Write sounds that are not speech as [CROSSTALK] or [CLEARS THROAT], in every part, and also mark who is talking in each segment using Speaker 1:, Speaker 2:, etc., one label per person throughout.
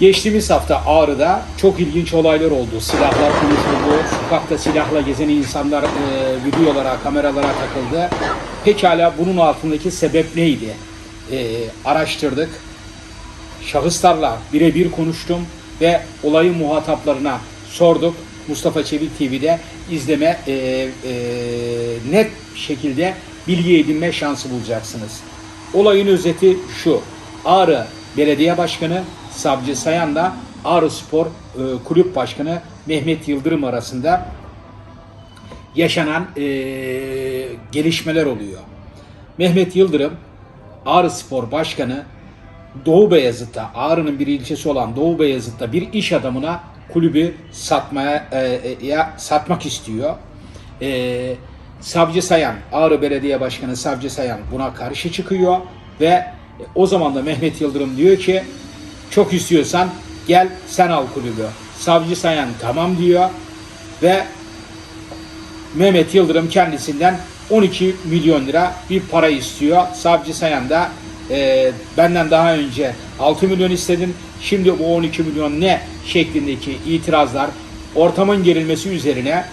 Speaker 1: Geçtiğimiz hafta Ağrı'da çok ilginç olaylar oldu. Silahlar konuşuldu. Sokakta silahla gezen insanlar e, videolara, kameralara takıldı. Pekala bunun altındaki sebep neydi? E, araştırdık. Şahıslarla birebir konuştum ve olayın muhataplarına sorduk. Mustafa Çevik TV'de izleme e, e, net şekilde bilgi edinme şansı bulacaksınız. Olayın özeti şu. Ağrı Belediye Başkanı Savcı Sayan'la Ağrı Spor e, Kulüp Başkanı Mehmet Yıldırım arasında yaşanan e, gelişmeler oluyor. Mehmet Yıldırım Ağrı Spor Başkanı Doğu Beyazıt'ta Ağrı'nın bir ilçesi olan Doğu Beyazıt'ta bir iş adamına kulübü satmaya e, e, ya satmak istiyor. E, Savcı Sayan, Ağrı Belediye Başkanı Savcı Sayan buna karşı çıkıyor ve o zaman da Mehmet Yıldırım diyor ki çok istiyorsan gel sen al kulübü. Savcı Sayan tamam diyor ve Mehmet Yıldırım kendisinden 12 milyon lira bir para istiyor. Savcı Sayan da e, benden daha önce 6 milyon istedim. Şimdi bu 12 milyon ne şeklindeki itirazlar ortamın gerilmesi üzerine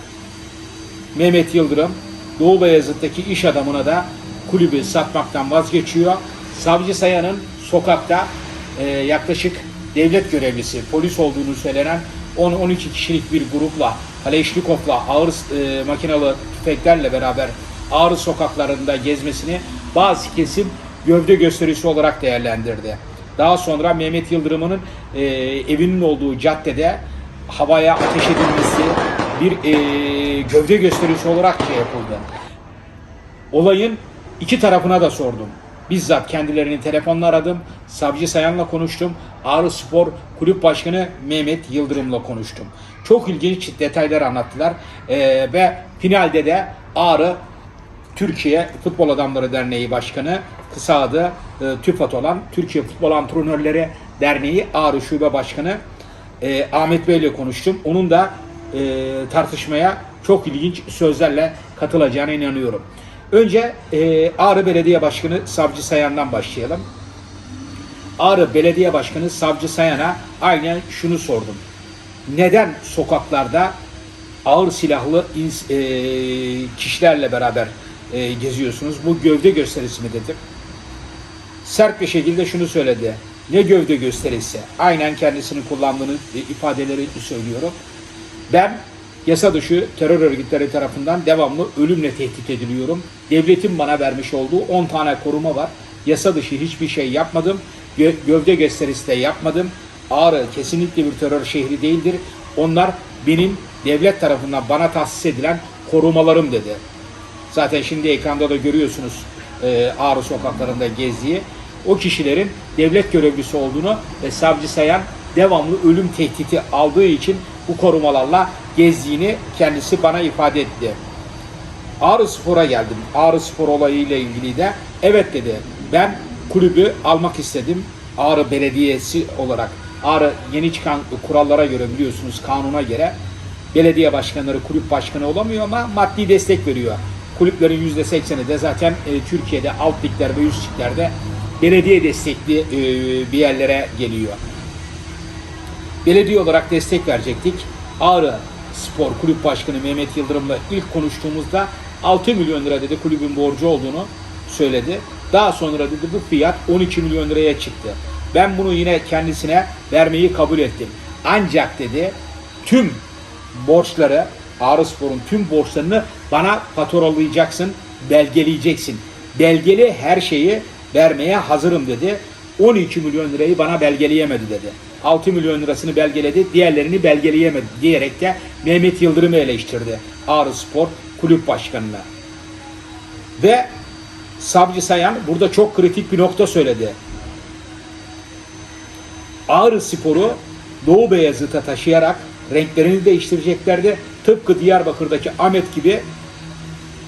Speaker 1: Mehmet Yıldırım Doğu Beyazıt'taki iş adamına da kulübü satmaktan vazgeçiyor. Savcı Sayan'ın sokakta e, yaklaşık devlet görevlisi, polis olduğunu söylenen 10-12 kişilik bir grupla, Kaleşnikov'la, ağır e, makinalı tüfeklerle beraber Ağrı sokaklarında gezmesini bazı kesim gövde gösterisi olarak değerlendirdi. Daha sonra Mehmet Yıldırım'ın e, evinin olduğu caddede havaya ateş edilmesi bir e, gövde gösterisi olarak şey yapıldı. Olayın iki tarafına da sordum. Bizzat kendilerini telefonla aradım. Savcı Sayan'la konuştum. Ağrı Spor Kulüp Başkanı Mehmet Yıldırım'la konuştum. Çok ilginç detaylar anlattılar. Ee, ve finalde de Ağrı Türkiye Futbol Adamları Derneği Başkanı kısa adı e, TÜFAT olan Türkiye Futbol Antrenörleri Derneği Ağrı Şube Başkanı e, Ahmet Bey ile konuştum. Onun da e, tartışmaya çok ilginç sözlerle katılacağına inanıyorum. Önce e, Ağrı Belediye Başkanı Savcı Sayan'dan başlayalım. Ağrı Belediye Başkanı Savcı Sayan'a aynen şunu sordum. Neden sokaklarda ağır silahlı e, kişilerle beraber e, geziyorsunuz? Bu gövde gösterisi mi dedim. Sert bir şekilde şunu söyledi. Ne gövde gösterisi? Aynen kendisini kullandığını e, ifadeleri söylüyorum. Ben yasa dışı terör örgütleri tarafından devamlı ölümle tehdit ediliyorum. Devletin bana vermiş olduğu 10 tane koruma var. Yasa dışı hiçbir şey yapmadım. Gö- gövde gösterisi de yapmadım. Ağrı kesinlikle bir terör şehri değildir. Onlar benim devlet tarafından bana tahsis edilen korumalarım dedi. Zaten şimdi ekranda da görüyorsunuz e, Ağrı sokaklarında gezdiği. O kişilerin devlet görevlisi olduğunu ve savcı sayan devamlı ölüm tehdidi aldığı için bu korumalarla gezdiğini kendisi bana ifade etti. Ağrı Spor'a geldim. Ağrı Spor olayıyla ilgili de evet dedi. Ben kulübü almak istedim. Ağrı Belediyesi olarak. Ağrı yeni çıkan kurallara göre biliyorsunuz kanuna göre belediye başkanları kulüp başkanı olamıyor ama maddi destek veriyor. Kulüplerin %80'i de zaten e, Türkiye'de alt ligler ve üst liglerde belediye destekli e, bir yerlere geliyor belediye olarak destek verecektik. Ağrı Spor Kulüp Başkanı Mehmet Yıldırım'la ilk konuştuğumuzda 6 milyon lira dedi kulübün borcu olduğunu söyledi. Daha sonra dedi bu fiyat 12 milyon liraya çıktı. Ben bunu yine kendisine vermeyi kabul ettim. Ancak dedi tüm borçları Ağrı Spor'un tüm borçlarını bana faturalayacaksın, belgeleyeceksin. Belgeli her şeyi vermeye hazırım dedi. 12 milyon lirayı bana belgeleyemedi dedi. 6 milyon lirasını belgeledi, diğerlerini belgeleyemedi diyerek de Mehmet Yıldırım'ı eleştirdi. Ağrı Spor Kulüp Başkanı'na. Ve Savcı Sayan burada çok kritik bir nokta söyledi. Ağrı Spor'u Doğu Beyazıt'a taşıyarak renklerini değiştireceklerdi. Tıpkı Diyarbakır'daki Ahmet gibi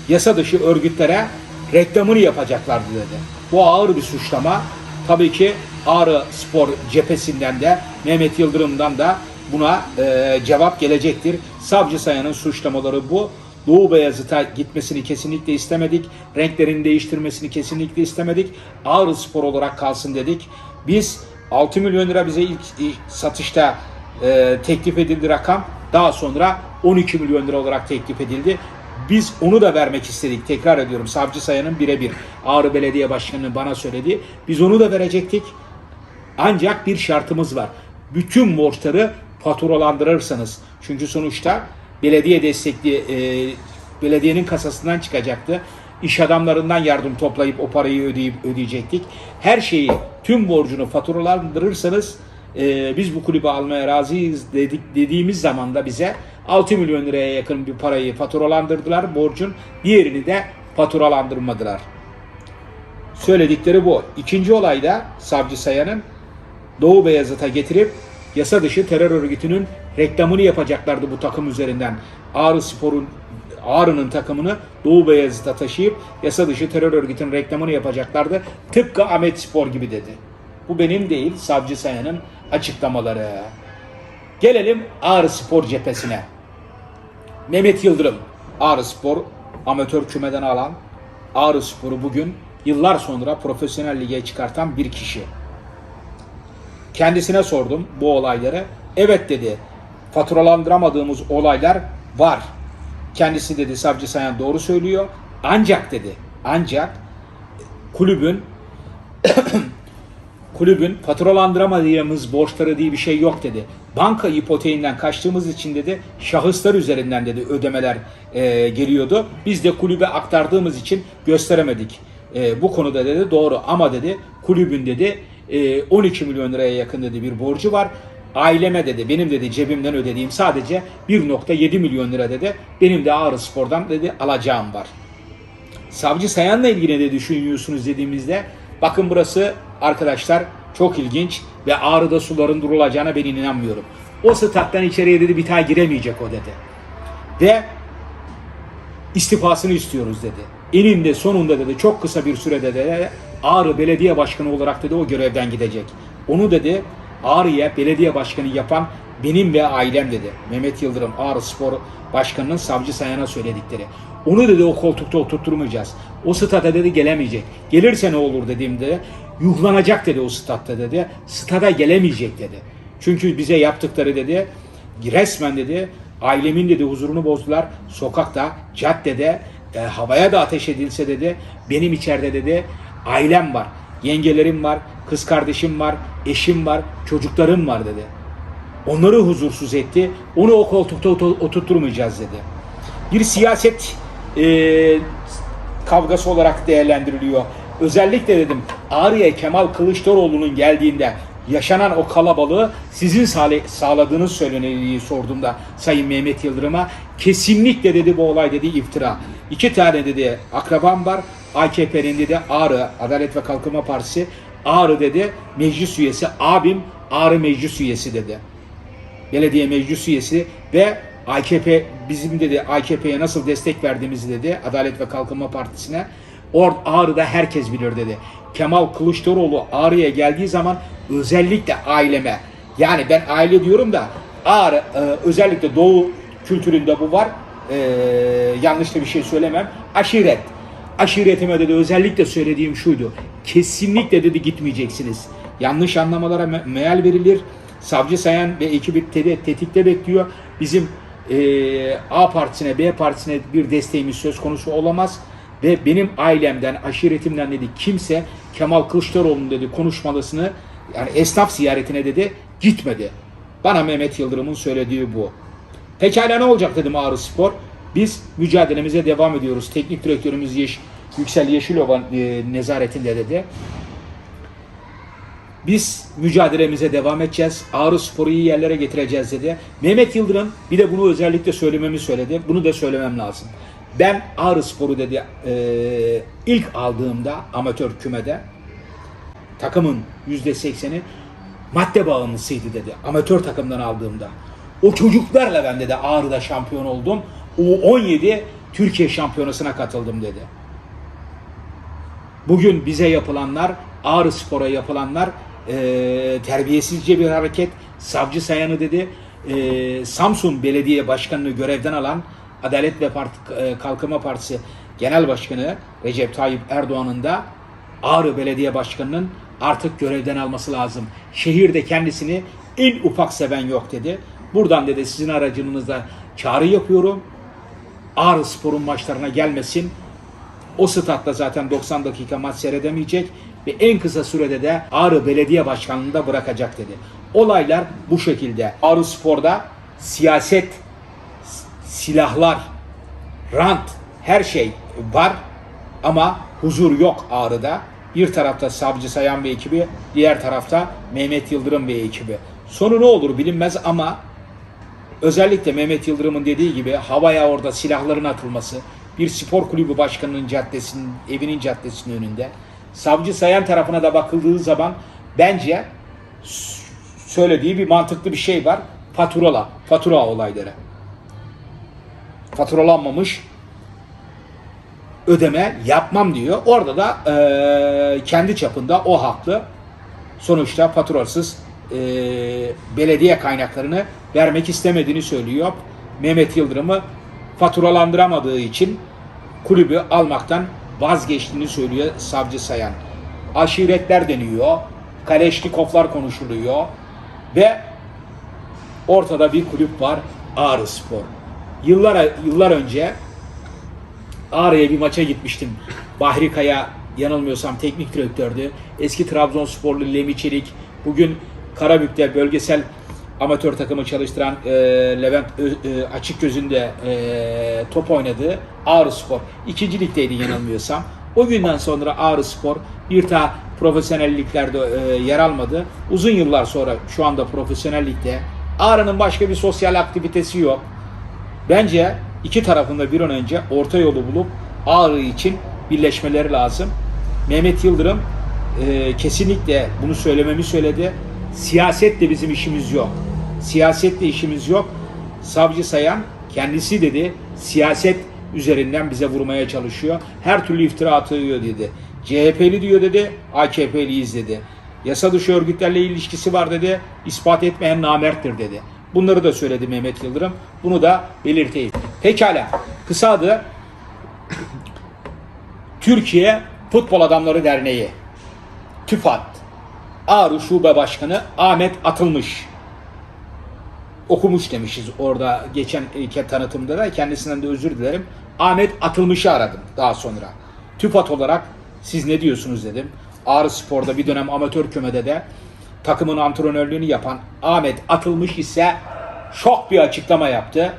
Speaker 1: yasa dışı örgütlere reklamını yapacaklardı dedi. Bu ağır bir suçlama. Tabii ki Ağrı Spor cephesinden de Mehmet Yıldırım'dan da buna e, cevap gelecektir. Savcı Sayan'ın suçlamaları bu. Doğu Beyazıt'a gitmesini kesinlikle istemedik. Renklerini değiştirmesini kesinlikle istemedik. Ağrı Spor olarak kalsın dedik. Biz 6 milyon lira bize ilk, ilk satışta e, teklif edildi rakam. Daha sonra 12 milyon lira olarak teklif edildi. Biz onu da vermek istedik. Tekrar ediyorum. Savcı Sayan'ın birebir Ağrı Belediye Başkanı'nın bana söylediği. Biz onu da verecektik. Ancak bir şartımız var. Bütün borçları faturalandırırsanız. Çünkü sonuçta belediye destekli e, belediyenin kasasından çıkacaktı. İş adamlarından yardım toplayıp o parayı ödeyip ödeyecektik. Her şeyi, tüm borcunu faturalandırırsanız e, biz bu kulübü almaya razıyız dedik dediğimiz zaman da bize 6 milyon liraya yakın bir parayı faturalandırdılar borcun. Diğerini de faturalandırmadılar. Söyledikleri bu. İkinci olayda Savcı Sayan'ın Doğu Beyazıt'a getirip yasa dışı terör örgütünün reklamını yapacaklardı bu takım üzerinden. Ağrı Spor'un Ağrı'nın takımını Doğu Beyazıt'a taşıyıp yasa dışı terör örgütünün reklamını yapacaklardı. Tıpkı Ahmet Spor gibi dedi. Bu benim değil, Savcı Sayan'ın açıklamaları. Gelelim Ağrı Spor cephesine. Mehmet Yıldırım, Ağrı Spor amatör kümeden alan Ağrı Spor'u bugün yıllar sonra profesyonel lige çıkartan bir kişi. Kendisine sordum bu olayları. Evet dedi. Faturalandıramadığımız olaylar var. Kendisi dedi Savcı Sayan doğru söylüyor. Ancak dedi. Ancak kulübün [CLEARS THROAT] kulübün faturalandıramadığımız borçları diye bir şey yok dedi. Banka ipoteğinden kaçtığımız için dedi şahıslar üzerinden dedi ödemeler e, geliyordu. Biz de kulübe aktardığımız için gösteremedik. E, bu konuda dedi doğru ama dedi kulübün dedi 12 milyon liraya yakın dedi bir borcu var. Aileme dedi benim dedi cebimden ödediğim sadece 1.7 milyon lira dedi. Benim de Ağrı Spor'dan dedi alacağım var. Savcı Sayan'la ilgili ne düşünüyorsunuz dediğimizde bakın burası arkadaşlar çok ilginç ve Ağrı'da suların durulacağına ben inanmıyorum. O stat'tan içeriye dedi bir daha giremeyecek o dedi. Ve istifasını istiyoruz dedi. Eninde sonunda dedi çok kısa bir sürede de Ağrı Belediye Başkanı olarak dedi o görevden gidecek. Onu dedi Ağrı'ya belediye başkanı yapan benim ve ailem dedi. Mehmet Yıldırım Ağrı Spor Başkanı'nın savcı sayana söyledikleri. Onu dedi o koltukta oturtturmayacağız. O stada dedi gelemeyecek. Gelirse ne olur dediğimde yuhlanacak dedi o statta dedi. Stada gelemeyecek dedi. Çünkü bize yaptıkları dedi resmen dedi ailemin dedi huzurunu bozdular. Sokakta, caddede, e, havaya da ateş edilse dedi benim içeride dedi ailem var, yengelerim var, kız kardeşim var, eşim var, çocuklarım var dedi. Onları huzursuz etti. Onu o koltukta otu- oturtturmayacağız dedi. Bir siyaset e, kavgası olarak değerlendiriliyor. Özellikle dedim Ağrı'ya Kemal Kılıçdaroğlu'nun geldiğinde yaşanan o kalabalığı sizin sağla- sağladığınız söylenildiği sorduğumda Sayın Mehmet Yıldırım'a kesinlikle dedi bu olay dedi iftira. İki tane dedi akrabam var. AKP'nin dedi Ağrı Adalet ve Kalkınma Partisi Ağrı dedi meclis üyesi abim Ağrı meclis üyesi dedi belediye meclis üyesi ve AKP bizim dedi AKP'ye nasıl destek verdiğimizi dedi Adalet ve Kalkınma Partisi'ne. Or Ağrı'da herkes bilir dedi. Kemal Kılıçdaroğlu Ağrı'ya geldiği zaman özellikle aileme yani ben aile diyorum da Ağrı e, özellikle Doğu kültüründe bu var. E, yanlış da bir şey söylemem. Aşiret. Aşiretime dedi özellikle söylediğim şuydu. Kesinlikle dedi gitmeyeceksiniz. Yanlış anlamalara me- meal verilir. Savcı Sayan ve ekibi te- tetikte bekliyor. Bizim e, A partisine, B partisine bir desteğimiz söz konusu olamaz. Ve benim ailemden, aşiretimden dedi kimse Kemal Kılıçdaroğlu'nun dedi konuşmalısını yani esnaf ziyaretine dedi gitmedi. Bana Mehmet Yıldırım'ın söylediği bu. Pekala ne olacak dedim Ağrı Spor. Biz mücadelemize devam ediyoruz. Teknik direktörümüz Yeş, Yüksel Yeşilova e, nezaretinde dedi. Biz mücadelemize devam edeceğiz. Ağrı Spor'u iyi yerlere getireceğiz dedi. Mehmet Yıldırım bir de bunu özellikle söylememi söyledi. Bunu da söylemem lazım. Ben Ağrı Spor'u dedi e, ilk aldığımda amatör kümede takımın %80'i madde bağımlısıydı dedi. Amatör takımdan aldığımda. O çocuklarla ben dedi Ağrı'da şampiyon oldum. O 17 Türkiye şampiyonasına katıldım dedi. Bugün bize yapılanlar, Ağrı Spor'a yapılanlar e, terbiyesizce bir hareket. Savcı Sayan'ı dedi, e, Samsun Belediye Başkanı'nı görevden alan Adalet ve Parti, e, Kalkınma Partisi Genel Başkanı Recep Tayyip Erdoğan'ın da Ağrı Belediye Başkanı'nın artık görevden alması lazım. Şehirde kendisini en ufak seven yok dedi. Buradan dedi sizin aracınızda çağrı yapıyorum. Ağrı Spor'un maçlarına gelmesin. O statta zaten 90 dakika maç seyredemeyecek ve en kısa sürede de Ağrı Belediye Başkanlığı'nda bırakacak dedi. Olaylar bu şekilde. Ağrı Spor'da siyaset, silahlar, rant, her şey var ama huzur yok Ağrı'da. Bir tarafta Savcı Sayan ve ekibi, diğer tarafta Mehmet Yıldırım ve ekibi. Sonu ne olur bilinmez ama özellikle Mehmet Yıldırım'ın dediği gibi havaya orada silahların atılması, bir spor kulübü başkanının caddesinin, evinin caddesinin önünde, savcı sayan tarafına da bakıldığı zaman bence söylediği bir mantıklı bir şey var. Faturala, fatura olayları. Faturalanmamış ödeme yapmam diyor. Orada da eee, kendi çapında o haklı. Sonuçta faturasız eee, belediye kaynaklarını vermek istemediğini söylüyor. Mehmet Yıldırım'ı faturalandıramadığı için kulübü almaktan vazgeçtiğini söylüyor savcı sayan. Aşiretler deniyor. Kaleşnikovlar konuşuluyor. Ve ortada bir kulüp var. Ağrı Spor. Yıllar, yıllar önce Ağrı'ya bir maça gitmiştim. Bahri yanılmıyorsam teknik direktördü. Eski Trabzonsporlu Lemi Çelik. Bugün Karabük'te bölgesel amatör takımı çalıştıran e, Levent e, Açık Gözü'nde e, top oynadığı Ağrı Spor. İkinci ligdeydi yanılmıyorsam. O günden sonra Ağrı Spor bir daha profesyonel liglerde e, yer almadı. Uzun yıllar sonra şu anda profesyonel ligde Ağrı'nın başka bir sosyal aktivitesi yok. Bence iki tarafında bir an önce orta yolu bulup Ağrı için birleşmeleri lazım. Mehmet Yıldırım e, kesinlikle bunu söylememi söyledi. Siyasetle bizim işimiz yok. Siyasetle işimiz yok. Savcı Sayan kendisi dedi siyaset üzerinden bize vurmaya çalışıyor. Her türlü iftira atıyor dedi. CHP'li diyor dedi, AKP'liyiz dedi. Yasa dışı örgütlerle ilişkisi var dedi. ispat etmeyen namerttir dedi. Bunları da söyledi Mehmet Yıldırım. Bunu da belirteyim. Pekala. Kısa adı [COUGHS] Türkiye Futbol Adamları Derneği. TÜFAD. Ağrı Şube Başkanı Ahmet Atılmış. Okumuş demişiz orada geçen ilke tanıtımda da kendisinden de özür dilerim. Ahmet Atılmış'ı aradım daha sonra. TÜFAD olarak siz ne diyorsunuz dedim. Ağrı Spor'da bir dönem amatör kümede de takımın antrenörlüğünü yapan Ahmet Atılmış ise şok bir açıklama yaptı.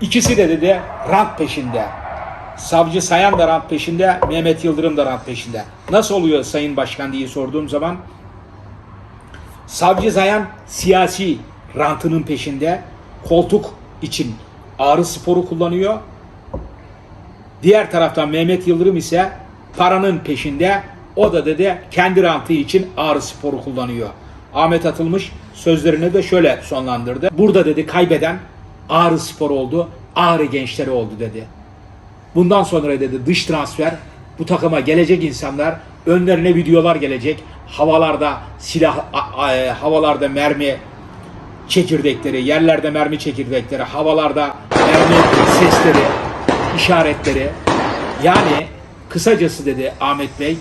Speaker 1: İkisi de dedi rant peşinde. Savcı Sayan da rant peşinde, Mehmet Yıldırım da rant peşinde. Nasıl oluyor Sayın Başkan diye sorduğum zaman Savcı Sayan siyasi rantının peşinde koltuk için Ağrı Spor'u kullanıyor. Diğer taraftan Mehmet Yıldırım ise paranın peşinde. O da dedi kendi rantı için Ağrı Spor'u kullanıyor. Ahmet Atılmış sözlerini de şöyle sonlandırdı. Burada dedi kaybeden Ağrı Spor oldu, Ağrı gençleri oldu dedi. Bundan sonra dedi dış transfer bu takıma gelecek insanlar önlerine videolar gelecek. Havalarda silah, havalarda mermi çekirdekleri, yerlerde mermi çekirdekleri, havalarda mermi sesleri, işaretleri. Yani kısacası dedi Ahmet Bey,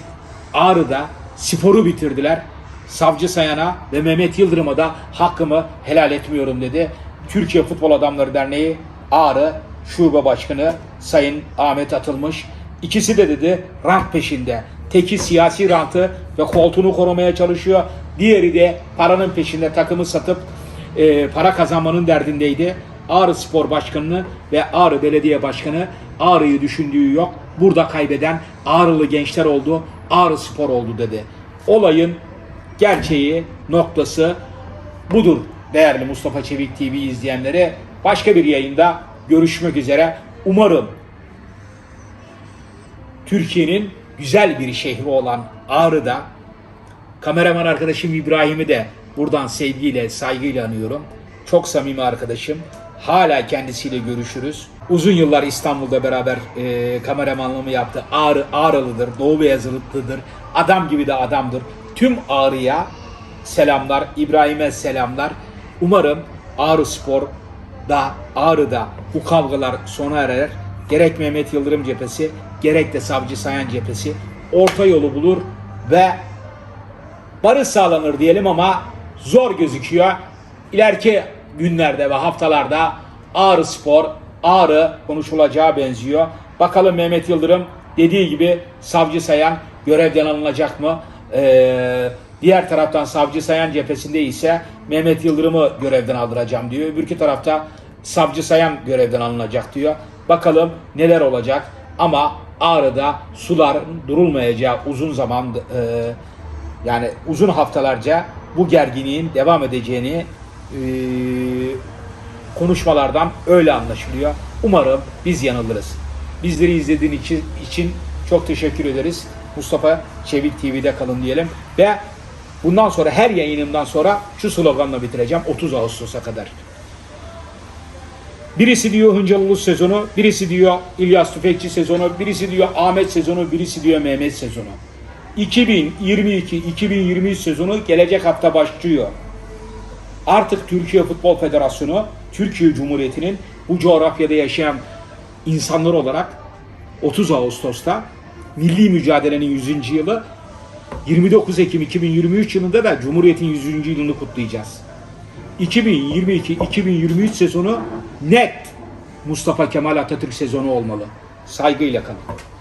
Speaker 1: Ağrı'da sporu bitirdiler. Savcı Sayan'a ve Mehmet Yıldırım'a da hakkımı helal etmiyorum dedi. Türkiye Futbol Adamları Derneği Ağrı Şube Başkanı Sayın Ahmet Atılmış. İkisi de dedi rant peşinde. Teki siyasi rantı ve koltuğunu korumaya çalışıyor. Diğeri de paranın peşinde takımı satıp e, para kazanmanın derdindeydi. Ağrı Spor Başkanı'nı ve Ağrı Belediye Başkanı Ağrı'yı düşündüğü yok. Burada kaybeden Ağrılı gençler oldu, Ağrı Spor oldu dedi. Olayın gerçeği, noktası budur değerli Mustafa Çevik TV izleyenleri. Başka bir yayında görüşmek üzere. Umarım Türkiye'nin güzel bir şehri olan Ağrı'da kameraman arkadaşım İbrahim'i de buradan sevgiyle, saygıyla anıyorum. Çok samimi arkadaşım. Hala kendisiyle görüşürüz. Uzun yıllar İstanbul'da beraber e, kameramanlığımı yaptı. Ağrı, Ağrılıdır, Doğu Beyazıtlıdır. Adam gibi de adamdır. Tüm Ağrı'ya selamlar, İbrahim'e selamlar. Umarım Ağrı Spor'da, Ağrı'da bu kavgalar sona erer. Gerek Mehmet Yıldırım cephesi, gerek de Savcı Sayan cephesi orta yolu bulur ve barış sağlanır diyelim ama zor gözüküyor. İleriki günlerde ve haftalarda Ağrı Spor, Ağrı konuşulacağı benziyor. Bakalım Mehmet Yıldırım dediği gibi Savcı Sayan görevden alınacak mı? Ee, diğer taraftan Savcı Sayan cephesinde ise Mehmet Yıldırım'ı görevden aldıracağım diyor. Öbürkü tarafta Savcı Sayan görevden alınacak diyor. Bakalım neler olacak ama Ağrı'da sular durulmayacağı uzun zaman e, yani uzun haftalarca bu gerginliğin devam edeceğini e, konuşmalardan öyle anlaşılıyor. Umarım biz yanılırız. Bizleri izlediğin için, için çok teşekkür ederiz. Mustafa Çevik TV'de kalın diyelim. Ve bundan sonra her yayınımdan sonra şu sloganla bitireceğim 30 Ağustos'a kadar. Birisi diyor Hıncal Ulus sezonu, birisi diyor İlyas Tüfekçi sezonu, birisi diyor Ahmet sezonu, birisi diyor Mehmet sezonu. 2022-2023 sezonu gelecek hafta başlıyor. Artık Türkiye Futbol Federasyonu, Türkiye Cumhuriyeti'nin bu coğrafyada yaşayan insanlar olarak 30 Ağustos'ta milli mücadelenin 100. yılı 29 Ekim 2023 yılında da Cumhuriyet'in 100. yılını kutlayacağız. 2022-2023 sezonu net Mustafa Kemal Atatürk sezonu olmalı. Saygıyla kalın.